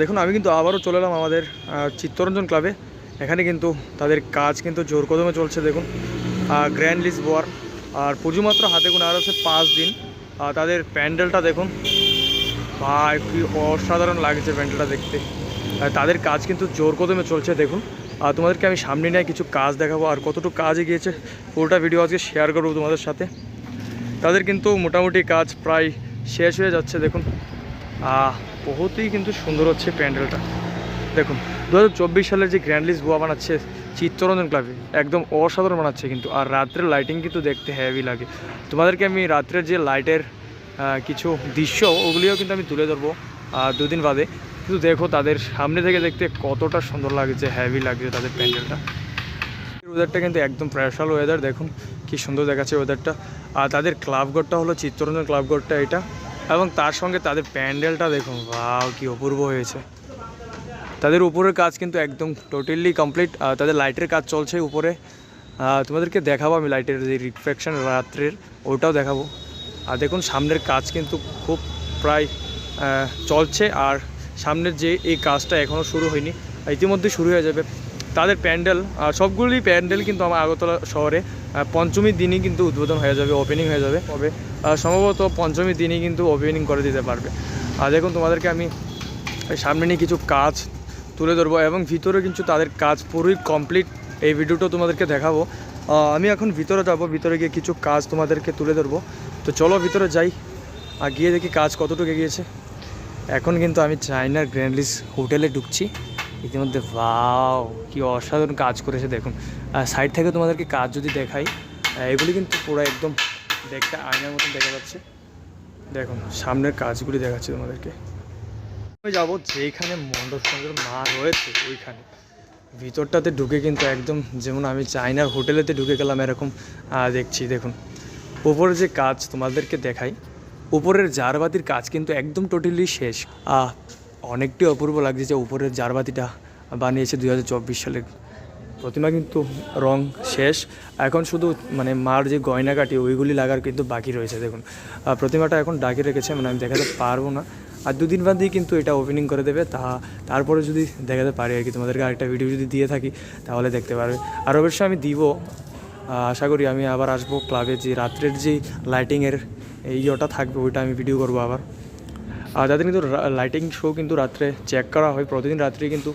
দেখুন, আমি কিন্তু আবারও চলে এলাম আমাদের চিত্তরঞ্জন ক্লাবে। এখানে কিন্তু তাদের কাজ কিন্তু জোর কদমে চলছে, দেখুন। গ্র্যান্ড লিস বোয়ার আর পুজো মাত্র হাতে গুণ আর আছে পাঁচ দিন। তাদের প্যান্ডেলটা দেখুন। ভাই, কি অসাধারণ লাগছে প্যান্ডেলটা দেখতে। তাদের কাজ কিন্তু জোর কদমে চলছে, দেখুন। আর তোমাদেরকে আমি সামনে নিয়ে কিছু কাজ দেখাবো। আর কতটুকু কাজ এগিয়েছে, পুরোটা ভিডিও আজকে শেয়ার করব তোমাদের সাথে। তাদের কিন্তু মোটামুটি কাজ প্রায় শেষ হয়ে যাচ্ছে, দেখুন। বহুতই কিন্তু সুন্দর হচ্ছে প্যান্ডেলটা। দেখুন দু হাজার চব্বিশ সালের যে গ্র্যান্ড লিস্ট গোয়া বানাচ্ছে চিত্তরঞ্জন ক্লাবে, একদম অসাধারণ বানাচ্ছে কিন্তু। আর রাত্রের লাইটিং কিন্তু দেখতে হেভি লাগে। তোমাদেরকে আমি রাত্রের যে লাইটের কিছু দৃশ্য, ওগুলিও কিন্তু আমি তুলে ধরবো দুদিন বাদে। কিন্তু দেখো, তাদের সামনে থেকে দেখতে কতটা সুন্দর লাগছে হ্যাভি লাগছে তাদের প্যান্ডেলটা। ওয়েদারটা কিন্তু একদম প্রেশাল ওয়েদার দেখুন, কি সুন্দর দেখাচ্ছে ওয়েদারটা আর তাদের ক্লাবঘরটা হলো চিত্তরঞ্জন ক্লাবঘরটা এটা। এবং তার সঙ্গে তাদের প্যান্ডেলটা দেখুন বাও কি অপূর্ব হয়েছে। তাদের উপরের কাজ কিন্তু একদম টোটালি কমপ্লিট তাদের লাইটের কাজ চলছে উপরে। তোমাদেরকে দেখাবো আমি লাইটের যে রিফ্লেকশন রাত্রের, ওটাও দেখাবো। আর দেখুন, সামনের কাজ কিন্তু খুব প্রায় চলছে। আর সামনের যে এই কাজটা এখনও শুরু হয়নি, ইতিমধ্যে শুরু হয়ে যাবে। তাদের প্যান্ডেল সবগুলি প্যান্ডেল কিন্তু আমার আগরতলা শহরে পঞ্চমীর দিনই কিন্তু উদ্বোধন হয়ে যাবে ওপেনিং হয়ে যাবে। তবে সম্ভবত পঞ্চমীর দিনই কিন্তু ওপেনিং করে দিতে পারবে। আর দেখুন, তোমাদেরকে আমি সামনে নিয়ে কিছু কাজ তুলে ধরবো এবং ভিতরে কিন্তু তাদের কাজ পুরোই কমপ্লিট এই ভিডিওটা তোমাদেরকে দেখাবো। আমি এখন ভিতরে যাব, ভিতরে গিয়ে কিছু কাজ তোমাদেরকে তুলে ধরবো। তো চলো ভিতরে যাই। আর গিয়ে দেখি কাজ কতটুকু এগিয়েছে। এখন কিন্তু আমি চাইনার গ্র্যান্ডলিস হোটেলে ঢুকছি। ইতিমধ্যে ভাও কি অসাধারণ কাজ করেছে, দেখুন। সাইড থেকে তোমাদেরকে কাজ যদি দেখাই এগুলি কিন্তু পুরো একদম দেখতে আয়নার মতন দেখা যাচ্ছে। দেখুন, সামনের কাজগুলি দেখাচ্ছি তোমাদেরকে। আমি যাব যেখানে মণ্ডপ সঙ্গের মা রয়েছে, ওইখানে। ভিতরটাতে ঢুকে কিন্তু একদম যেমন আমি চাইনার হোটেলেতে ঢুকে গেলাম এরকম দেখছি, দেখুন। উপরে যে কাজ তোমাদেরকে দেখাই, উপরের জারবাতির কাজ কিন্তু একদম টোটালি শেষ। অনেকটি অপূর্ব লাগছে যে উপরের জারবাতিটা বানিয়েছে দুই সালের প্রতিমা কিন্তু রং শেষ। এখন শুধু মানে মার যে গয়নাকাটি ওইগুলি লাগার কিন্তু বাকি রয়েছে, দেখুন। প্রতিমাটা এখন ডাকি রেখেছে মানে আমি দেখাতে পারব না। আর দুদিন বাদেই কিন্তু এটা ওপেনিং করে দেবে, তা তারপরে যদি দেখাতে পারি আর কি, তোমাদেরকে আরেকটা ভিডিও যদি দিয়ে থাকি, তাহলে দেখতে পারবে। আর অবশ্যই আমি দিব আশা করি আমি আবার আসব ক্লাবে যে রাত্রের যে লাইটিংয়ের ইয়েটা থাকবে, ওইটা আমি ভিডিও করব আবার। আর যাদের কিন্তু লাইটিং শো কিন্তু রাত্রে চেক করা হয়, প্রতিদিন রাত্রে কিন্তু।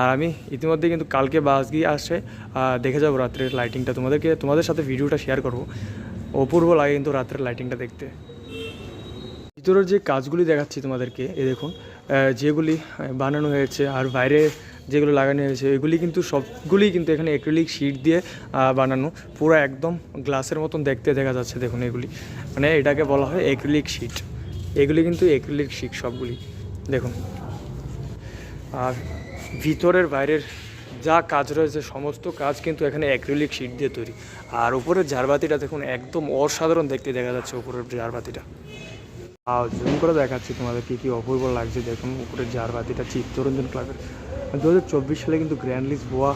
আর আমি ইতিমধ্যে কিন্তু কালকে বাস গিয়ে আসছে দেখে যাব রাত্রের লাইটিংটা তোমাদেরকে, তোমাদের সাথে ভিডিওটা শেয়ার করব। অপূর্ব লাগে কিন্তু রাত্রের লাইটিংটা দেখতে। ভিতরের যে কাজগুলি দেখাচ্ছি তোমাদেরকে এ দেখুন যেগুলি বানানো হয়েছে আর বাইরে যেগুলো লাগানো হয়েছে, এগুলি কিন্তু সবগুলি কিন্তু এখানে অ্যাক্রিলিক শিট দিয়ে বানানো। পুরো একদম গ্লাসের মতন দেখতে দেখা যাচ্ছে, দেখুন এগুলি। মানে এটাকে বলা হয় অ্যাক্রিলিক শিট এগুলি কিন্তু অ্যাক্রিলিক শিট সবগুলি। দেখুন। আর ভিতরের বাইরের যা কাজ রয়েছে, সমস্ত কাজ কিন্তু এখানে অ্যাক্রিলিক শিট দিয়ে তৈরি। আর উপরের ঝাড়বাতিটা দেখুন, একদম অসাধারণ দেখতে দেখা যাচ্ছে উপরের ঝাড়বাতিটা আর জুম করে দেখাচ্ছি তোমাদের কী কী অপূর্ব লাগছে। দেখুন, উপরের ঝাড়বাতিটা চিত্তরঞ্জন ক্লাবের দু হাজার চব্বিশ সালে কিন্তু গ্র্যান্ড লিস্ট বোয়া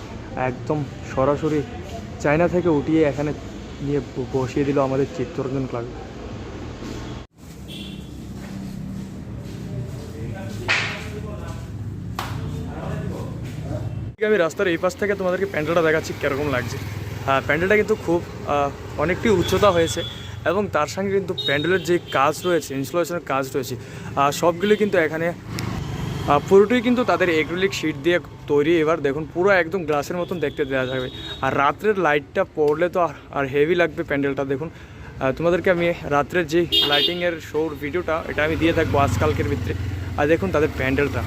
একদম সরাসরি চায়না থেকে উঠিয়ে এখানে নিয়ে বসিয়ে দিল আমাদের চিত্তরঞ্জন ক্লাবে আমি রাস্তার এই পাশ থেকে তোমাদেরকে প্যান্ডেলটা দেখাচ্ছি কীরকম লাগছে। হ্যাঁ প্যান্ডেলটা কিন্তু খুব অনেকটি উচ্চতা হয়েছে এবং তার সঙ্গে কিন্তু প্যান্ডেলের যে কাজ রয়েছে, ইনস্টলেশনের কাজ রয়েছে সবগুলো কিন্তু এখানে পুরোটাই কিন্তু তাদের এগ্রিলিক শিট দিয়ে তৈরি। এবার দেখুন, পুরো একদম গ্লাসের মতন দেখতে দেওয়া যাবে। আর রাত্রের লাইটটা পড়লে তো আর- আর হেভি লাগবে প্যান্ডেলটা, দেখুন। তোমাদেরকে আমি রাত্রের যে লাইটিংয়ের শোর ভিডিওটা এটা আমি দিয়ে থাকব আজকালকের ভিতরে। আর দেখুন তাদের প্যান্ডেলটা।